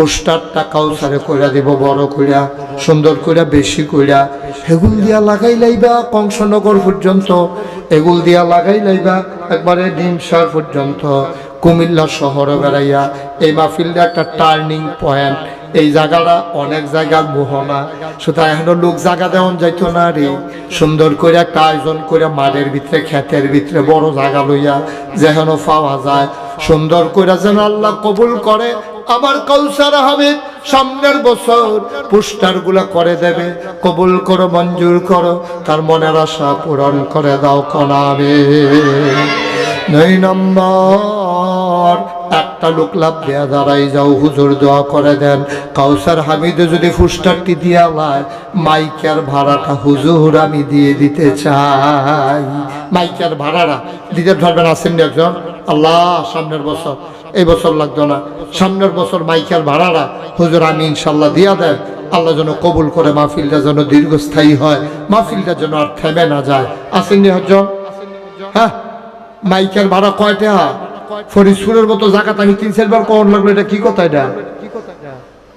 পোস্টারটা কাউসারে কইরা দিব, বড় কইরা, সুন্দর কইরা, বেশি কইরা। এগুল দিয়া লাগাই লাইবা কংসনগর পর্যন্ত। এগুল দিয়া লাগাই লাইবা একবারে ডিমসার পর্যন্ত। কুমিল্লা শহরে বেড়াইয়া এই মাহফিলটা একটা টার্নিং পয়েন্ট এই জায়গাটা অনেক জায়গার মোহনা। সুতরাং এখনও লোক জায়গা দেওয়ান যাইতো না রে। সুন্দর করে একটা আয়োজন করে মাঠের ভিতরে, ক্ষেতের ভিতরে বড় জায়গা লইয়া যেন পাওয়া যায়। সুন্দর করে যেন আল্লাহ কবুল করে আবার কৌসার হবে, সামনের বছর পোস্টারগুলা করে দেবে। কবুল করো, মঞ্জুর করো, তার মনের আশা পূরণ করে দাও কনাবে নয় নম্বর, একটা লোক লাভ দেয়া দাঁড়াই যাও, হুজুর দোয়া করে দেন। কাউসার হামিদে যদি ফুস্টারটি দিয়া লায়, মাইকার ভাড়াটা হুজুর আমি দিয়ে দিতে চাই। মাইকার ভাড়াটা, দিতে ধরবেন আসেননি একজন? আল্লাহ, সামনের বছর। এই বছর লাগতো না। সামনের বছর মাইকেল ভাড়াটা হুজুর আমি ইনশাল্লাহ দিয়া দেন আল্লাহ যেন কবুল করে মাহফিলটা যেন দীর্ঘস্থায়ী হয়। মাহফিলটা যেন আর থেমে না যায়। আসেননি হজন হ্যাঁ। মাইকের ভাড়া কয়টা ফরিদপুরের মতো জায়গাতে আমি তিন চারবার কখন লাগল এটা কি কথা এটা?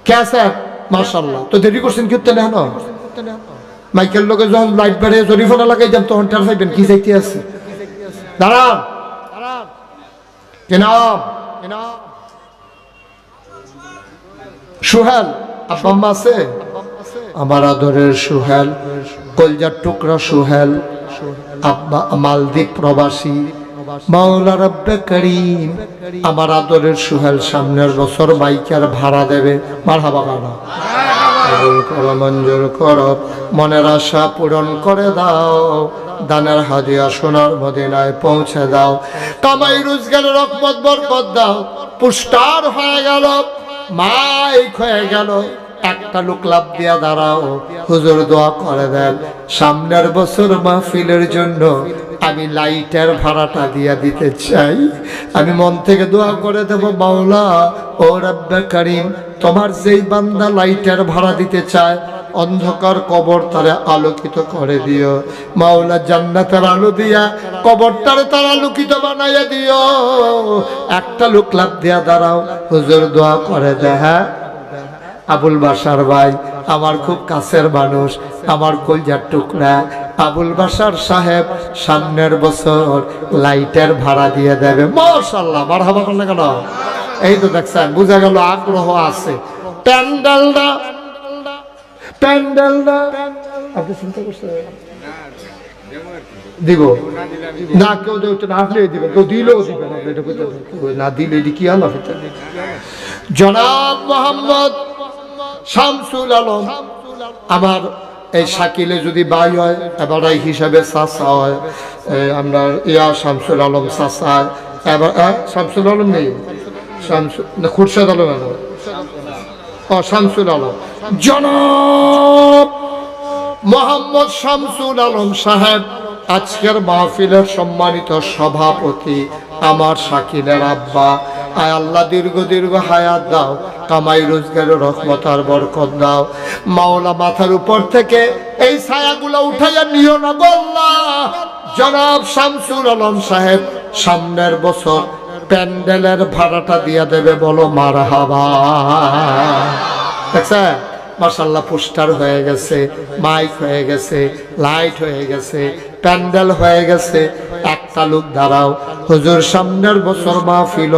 কে স্যার মার্শাল্লাহ তো দেরি করছেন কি না মাইকেল লোকে যখন লাইট বাড়ে জরিফোনা লাগাই যান তখন টের পাইবেন কি যাইতে আছে। দাঁড়ান। কেনাম সুহেল, আব্বা আম্মা আছে? আমার আদরের সুহেল, কলজার টুকরা সুহেল, আব্বা মালদ্বীপ প্রবাসী মাওলা রব্বে করিম, আমার আদরের সুহেল সামনের বছর বাইকের ভাড়া দেবে। মারহাবা বাবা মঞ্জুর করো, মনের আশা পূরণ করে দাও। দানের হাদিয়া সোনার মদিনায় পৌঁছে দাও। কামাই রোজগার রকমত বরকত দাও। পুষ্টার হয়ে গেল, মাইক হয়ে গেল। একটা লোক লাভ দিয়া দাঁড়াও। হুজুর দোয়া করে দেন, সামনের বছর মাহফিলের জন্য আমি লাইটের ভাড়াটা দিয়া দিতে চাই। আমি মন থেকে দোয়া করে দেব, মাওলা, ও রব্বে করিম, তোমার যেই বান্দা লাইটের ভাড়া দিতে চায় অন্ধকার কবর তারে আলোকিত করে দিও। মাওলা জান্নাতের আলো দিয়া কবরটারে তার আলোকিত বানাইয়া দিও। একটা লোক লাভ দিয়া দাঁড়াও, হুজুর দোয়া করে দে হ্যাঁ? আবুল বাসার ভাই, আমার খুব কাছের মানুষ, আমার কলজার টুকরা। আবুল বাসার সাহেব, সামনের বছর লাইটের ভাড়া দিয়ে দেবে। মাশাল্লাহ মারহাবা করলে কেন? এই তো দেখছেন, বুঝা গেল আগ্রহ আছে। প্যান্ডেলটা প্যান্ডেলটা আপনি চিন্তা করছেন দিব। না কেউ না আসলে দিবেন কেউ দিলেও দিবেন। না। দিলে এটি কি আল্লাহ জনাব মোহাম্মদ শামসুল আলম আমার এই শাকিলে যদি বাই হয় এবার এই হিসাবে চাষা হয় আমরা ইয়া শামসুল আলম চাষা এবার শামসুল আলম নেই? শামসুল খুরশেদ আলম আলম শামসুল আলম। জনাব মোহাম্মদ শামসুল আলম সাহেব, আজকের মাহফিলের সম্মানিত সভাপতি আমার শাকিলের আব্বা। আয় আল্লাহ, দীর্ঘ দীর্ঘ হায়াত দাও, কামাই রোজগারের রহমত আর বরকত দাও। মাওলা মাথার উপর থেকে এই ছায়াগুলো উঠাইয়া নিও না গোল্লা জনাব শামসুল আলম সাহেব, সামনের বছর প্যান্ডেলের ভাড়াটা দিয়ে দেবে বলো মার হাবা দেখছে? মাসাল্লাহ পোস্টার হয়ে গেছে, মাইক হয়ে গেছে, লাইট হয়ে গেছে, প্যান্ডেল হয়ে গেছে। একটা লোক দাঁড়াও। হুজুর, সামনের বছর মাহফিল,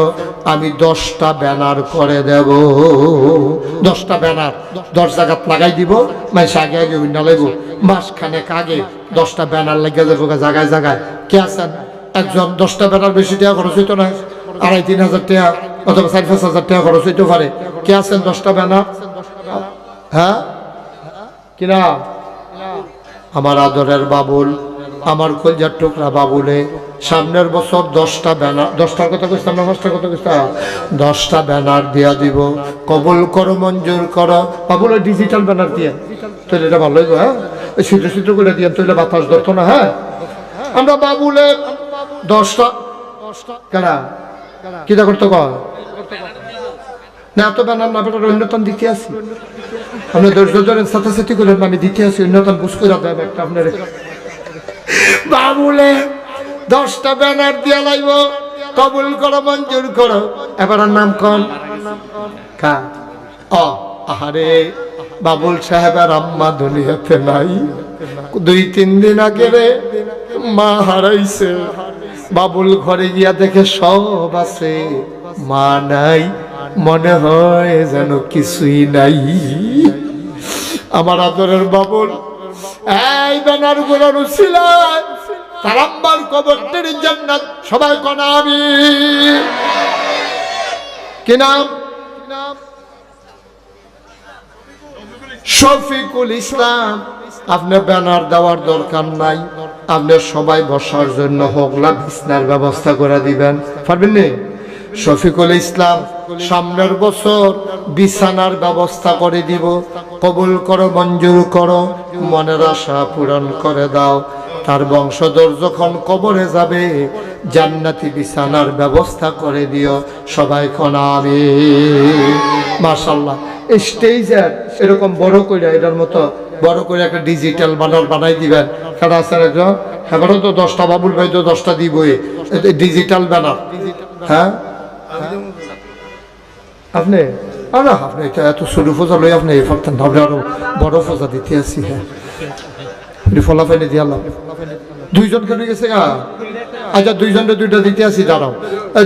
আমি দশটা ব্যানার করে দেব। দশটা ব্যানার, দশ জায়গাত লাগাই দিব মাইস আগে আগে উইনা লাগব মাসখানেক আগে দশটা ব্যানার লেগে যাব জায়গায় জায়গায়। কে আছেন? একজন দশটা ব্যানার বেশি টাকা খরচ হইতো না। আড়াই তিন হাজার টাকা অথবা চার পাঁচ হাজার টাকা খরচ হইতে পারে। কে আছেন দশটা ব্যানার হ্যাঁ? কিনা আমার আদরের বাবুল, আমার কলজার টুকরা বাবুলে। সামনের বছর দশটা ব্যানার দশটার কথা কইতাম না, পাঁচটার কথা কইতাম দশটা ব্যানার দিয়া দিব। কবল করো, মঞ্জুর করো। বাবুলে ডিজিটাল ব্যানার দিয়ে। তাহলে এটা ভালো হইব হ্যাঁ? ছিদ্র ছিদ্র করে দিয়ে তাহলে বাতাস ধরতো না হ্যাঁ? আমরা বাবুলে দশটা কেনা? কিটা করতে কয়? না এত ব্যানার না বেটার অন্যতম দিতে আপনি ধৈর্য ধরেন সাথে সাথে করলেন আমি দিতে অন্যতম বুঝ করে দেন একটা আপনার। বাবুলে, দশটা ব্যানার দিয়া লাইব, কবুল করো, মঞ্জুর করো। এবার নাম কন? কা? অ, আহারে, বাবুল সাহেবের আম্মা দুনিয়াতে নাই। দুই, তিন দিন আগে রে মা হারাইছে। বাবুল ঘরে গিয়া দেখে সব আছে। মা নাই, মনে হয় যেন কিছুই নাই। আমার আদরের বাবুল, এই ব্যানারগুলোর উছিলায় তার জান্নাত, সবাই কনা আমি। কি নাম? শফিকুল ইসলাম। আপনি ব্যানার দেওয়ার দরকার নাই। আপনি সবাই বসার জন্য হোগলা বিছনার ব্যবস্থা করে দিবেন। পারবেন নি? শফিকুল ইসলাম, সামনের বছর বিছানার ব্যবস্থা করে দিব। কবুল করো, মঞ্জুর করো, মনের আশা পূরণ করে দাও। তার বংশধর যখন কবরে যাবে, জান্নাতি বিছানার ব্যবস্থা করে দিও। সবাই খনা আমি মাশাল্লাহ এই স্টেজের এরকম বড় করে এটার মতো বড় করে একটা ডিজিটাল বানার বানাই দিবেন। কারণ আছে একজন। এবারও তো দশটা বাবুল ভাই তো দশটা দিবই। ডিজিটাল ব্যানার হ্যাঁ? আপনি? না আপনি এটা এত সরু ফোজা লই আপনি ফারতেন আপনি আরও বড় ফোজা দিতে আসি হ্যাঁ। এটি ফলাফাইলে দিয়ালাম দুইজন কেন গেছে গা। আচ্ছা দুইজনকে দুইটা দিতে আসি, দাঁড়াও।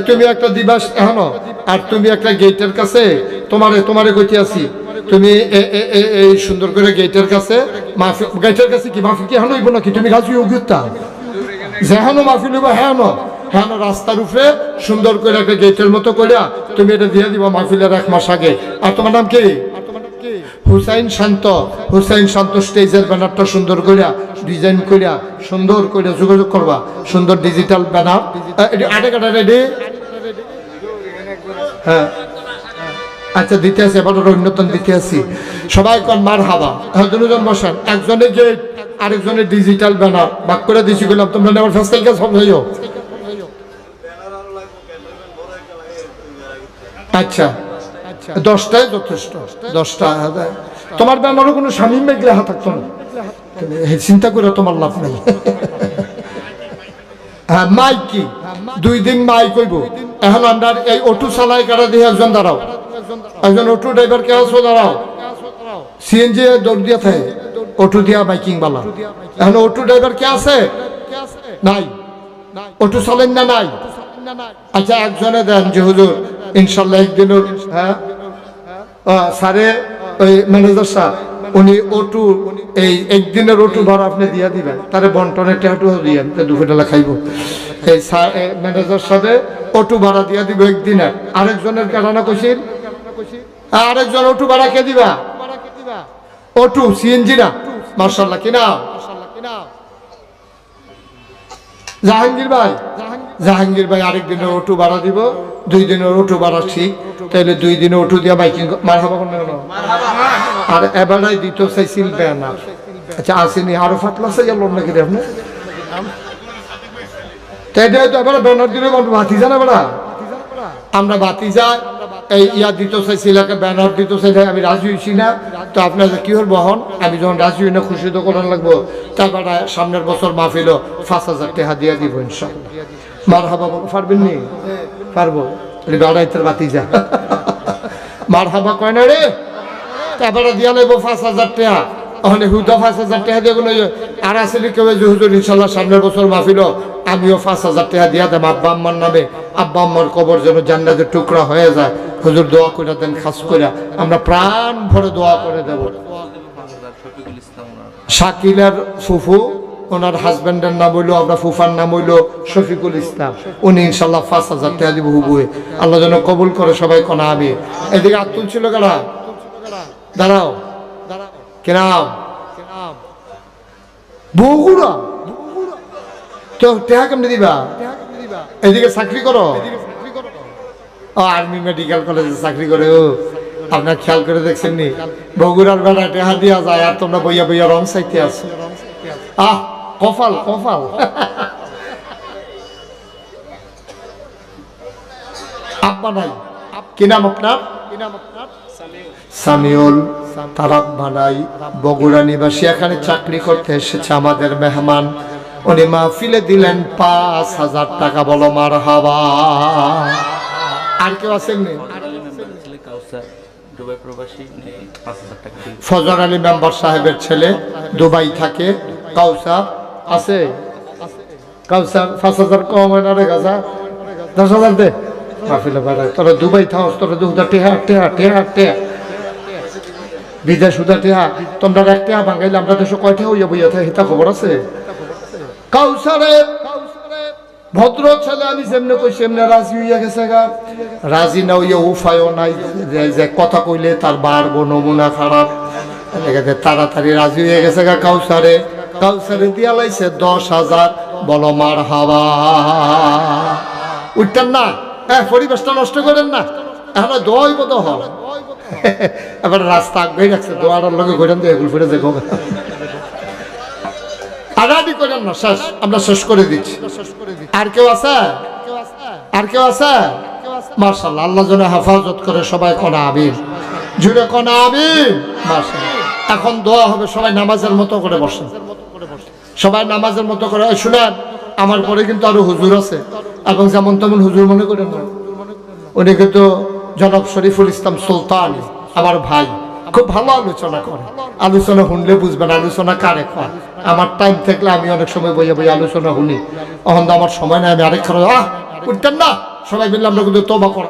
তুমি একটা দিবাস এখনও। আর তুমি একটা গেটের কাছে তোমারে তোমারে কইতে আসি। তুমি এই সুন্দর করে গেটের কাছে গেটের কাছে কি মাফি কি এখনও হইব নাকি? তুমি রাজি অভিজ্ঞতা যেহানো মাফি লইব হ্যাঁ হ্যাঁ রাস্তার উপরে সুন্দর করে একটা গেটের মতো করিয়া তুমি এটা দিয়ে দিবা মাহফিলের এক মাস আগে। আর তোমার নাম কি? হুসাইন শান্ত হুসাইন শান্ত স্টেজের ব্যানারটা সুন্দর করিয়া ডিজাইন করিয়া সুন্দর করিয়া যোগাযোগ করবা। সুন্দর ডিজিটাল ব্যানার আটে কাটা রেডি হ্যাঁ। আচ্ছা দিতে আসি এবার ওটা অন্যতম দিতে আসি সবাই কন মার হাবা হ্যাঁ দুজন বসেন। একজনে গেট আরেকজনের ডিজিটাল ব্যানার বাক করে দিছি গেলাম তোমরা ফেস্টাল কাজ সব যাইও আচ্ছা দশটায় যথেষ্ট। দশটা তোমার ব্যানারও কোনো স্বামী মেঘলে হাত থাকতো না। চিন্তা করে তোমার লাভ নেই। হ্যাঁ মাইক কি? দুই দিন মাইক কইব এখন আমরা এই অটো চালাই কাটা দিয়ে একজন দাঁড়াও। একজন অটো ড্রাইভার কে আছো, দাঁড়াও। সিএনজি দৌড় দিয়া থাকে অটো দিয়া বাইকিং বালা। এখন অটো ড্রাইভার কে আছে? নাই। অটো চালেন না নাই? আচ্ছা একজনে দেন যে হুজুর, ইনশাল্লাহ একদিন হ্যাঁ? স্যারে, ওই ম্যানেজার স্যার, উনি ওটু এই একদিনের ওটু ভাড়া আপনি দিয়া দিবেন। তারে বন্টনের টেহাটু দিয়েন দুপুরবেলা খাইব। এই ম্যানেজার সাথে ওটু ভাড়া দিয়া দিব একদিনের। আরেকজনের কেটানা কইছিল আরেকজন ভাড়া কে দিবা? ওটু সিএনজি না? মার্শাল্লাহ কিনা জাহাঙ্গীর ভাই? জাহাঙ্গীর ভাই। আরেক দিনের অটো ভাড়া দিব দুই দিনের অটো ভাড়া ঠিক। তাহলে দুই দিনে অটো দিয়া বাইকিং মার হবা কোন? আর এবারে দিত চাইছিল ব্যানার আচ্ছা আসেনি আরও ফাটলা চাই গেল নাকি রে আপনি তাই তো এবারে ব্যানার দিলে বাতি জানা বেড়া? আমরা বাতি যাই এই ইয়া দিত একটা ব্যানার দিত চাইলে আমি রাজি হয়েছি না। তো আপনার কি হল বহন আমি যখন রাজি হই না, খুশি তো করার লাগবো? তারপরে সামনের বছর মাহফিল পাঁচ হাজার টাকা দিয়া দিব ইনশাল্লাহ মার হাবা পারবেন নি? পারব। বাড়াইতের বাতি যা মার হাবা কয় না রে? তারপরে দিয়া লাগবো পাঁচ হাজার টাকা। ওখানে হুদা পাঁচ হাজার টাকা দিয়ে কোনো আর আসলে কেউ যে হুজুর ইনশাল্লাহ সামনের বছর মাহফিল আমিও পাঁচ হাজার টাকা দিয়া দেব, আব্বা আম্মার নামে। আব্বা আম্মার কবর যেন জান্নাতের টুকরা হয়ে যায়। হুজুর দোয়া করে দেন, খাস করে আমরা প্রাণ ভরে দোয়া করে দেব। শাকিলের ফুফু, ওনার হাজবেন্ডের নাম হইল, আমরা ফুফার নাম হইল শফিকুল ইসলাম। উনি ইনশাল্লাহ পাঁচ হাজার টাকা দিব হুবুয়ে। আল্লাহ যেন কবুল করে সবাই কনা আমি এদিকে আত্মুল ছিল কারা দাঁড়াও। কেনাম বগুড়া। তো টেহা কেমনি দিবা? এদিকে চাকরি করো। আর্মি মেডিকেল কলেজে চাকরি করে, ও। আপনার খেয়াল করে দেখছেন নি? বগুড়ার বেলা টেহা দিয়া যায় আর তোমরা বইয়া বইয়া রং আছো। আহ, কপাল কপাল। আব্বা নাই। কি নাম আপনার? সামিউল। তার আব্বা নাই। বগুড়া নিবাসী, এখানে চাকরি করতে এসেছে আমাদের মেহমান। উনি মাহফিলে দিলেন পাঁচ হাজার টাকা বলো মার হাবা আর কেউ আছেন হাজার ফজর আলী মেম্বার সাহেবের ছেলে দুবাই থাকে। কাউসার আছে? কাউসার, পাঁচ হাজার কম হয় না রে গাছা দশ হাজার দে। মাহফিলে বেড়ায়। তোরা দুবাই থাকস তোরা দুটা টেহা টেহা টেহা টেহা। বিদেশ উদা টেহা। তোমরা এক টেহা ভাঙাইলে আমরা দেশে কয়টা হইয়া বইয়া থাকে হিতা খবর আছে? কাউসারে ভদ্র ছেলে আমি যেমনে কইছি এমনি রাজি হইয়া গেছে গা। রাজি না হইয়া উপায়ও নাই যে- কথা কইলে তার বাড়বো নমুনা খারাপ। তাড়াতাড়ি রাজি হয়ে গেছে গা কাউসারে। কাউসারে দিয়া লাইছে দশ হাজার বলো মার হাওয়া। উঠতেন না? হ্যাঁ পরিবেশটা নষ্ট করেন না। এখন দোয়াই বোধ হয় এবার রাস্তা আগে রাখছে দোয়ার লগে ঘুরেন দিয়ে এগুলো ফিরে দেখো আমরা শেষ করে দিচ্ছি। আর কেউ আছে? আর কেউ আছে? আল্লাহ হেফাজত করে সবাই কনা, আমিন। জুড়ে কনা মার্শাল্লাহ এখন দোয়া হবে, সবাই নামাজের মতো করে সবাই নামাজের মতো করে শুনেন, আমার পরে কিন্তু আরও হুজুর আছে। এবং যেমন তেমন হুজুর মনে করেন না। উনি কিন্তু জনাব শরীফুল ইসলাম সুলতান, আমার ভাই। খুব ভালো আলোচনা করে। আলোচনা শুনলে বুঝবেন, আলোচনা কারে কয়। আমার টাইম থাকলে আমি অনেক সময় বইয়া বই আলোচনা তখন তো আমার সময় নাই, আমি আরেক খারাপ আহ, উঠতেন না? সবাই মিললাম না কিন্তু